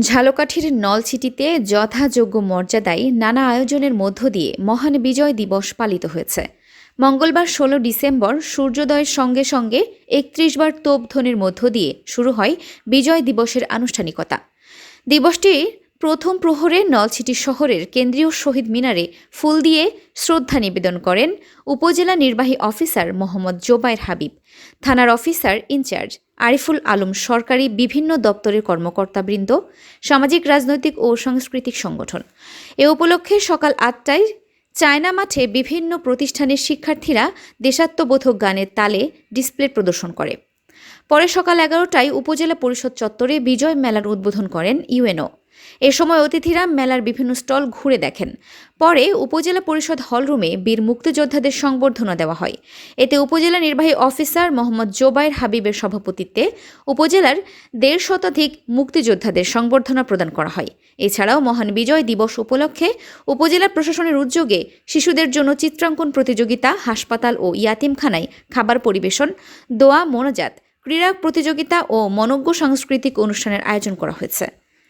ঝালকাঠির নলছিটিতে যথাযোগ্য মর্যাদায় নানা আয়োজনের মধ্য দিয়ে মহান বিজয় দিবস পালিত হয়েছে। মঙ্গলবার ষোলো ডিসেম্বর সূর্যোদয়ের সঙ্গে সঙ্গে একত্রিশ বার তোপধ্বনির মধ্য দিয়ে শুরু হয় বিজয় দিবসের আনুষ্ঠানিকতা। দিবসটি প্রথম প্রহরে নলছিটি শহরের কেন্দ্রীয় শহীদ মিনারে ফুল দিয়ে শ্রদ্ধা নিবেদন করেন উপজেলা নির্বাহী অফিসার মোহাম্মদ জোবায়ের হাবিব। থানার অফিসার ইনচার্জ আরিফুল আলম সরকারি বিভিন্ন দপ্তরের কর্মকর্তাবৃন্দ, সামাজিক, রাজনৈতিক ও সাংস্কৃতিক সংগঠন। এ উপলক্ষে সকাল আটটায় চায়না মাঠে বিভিন্ন প্রতিষ্ঠানের শিক্ষার্থীরা দেশাত্মবোধক গানের তালে ডিসপ্লে প্রদর্শন করে। পরে সকাল এগারোটায় উপজেলা পরিষদ চত্বরে বিজয় মেলার উদ্বোধন করেন ইউএনও। এ সময় অতিথিরা মেলার বিভিন্ন স্টল ঘুরে দেখেন। পরে উপজেলা পরিষদ হলরুমে বীর মুক্তিযোদ্ধাদের সংবর্ধনা দেওয়া হয়। এতে উপজেলা নির্বাহী অফিসার মোহাম্মদ জোবায়ের হাবিবের সভাপতিত্বে উপজেলার দেড় শতাধিক মুক্তিযোদ্ধাদের সংবর্ধনা প্রদান করা হয়। এছাড়াও মহান বিজয় দিবস উপলক্ষে উপজেলা প্রশাসনের উদ্যোগে শিশুদের জন্য চিত্রাঙ্কন প্রতিযোগিতা, হাসপাতাল ও ইয়াতিমখানায় খাবার পরিবেশন, দোয়া, মোনাজাত, ক্রীড়া প্রতিযোগিতা ও মনজ্ঞ সাংস্কৃতিক অনুষ্ঠানের আয়োজন করা হয়েছে।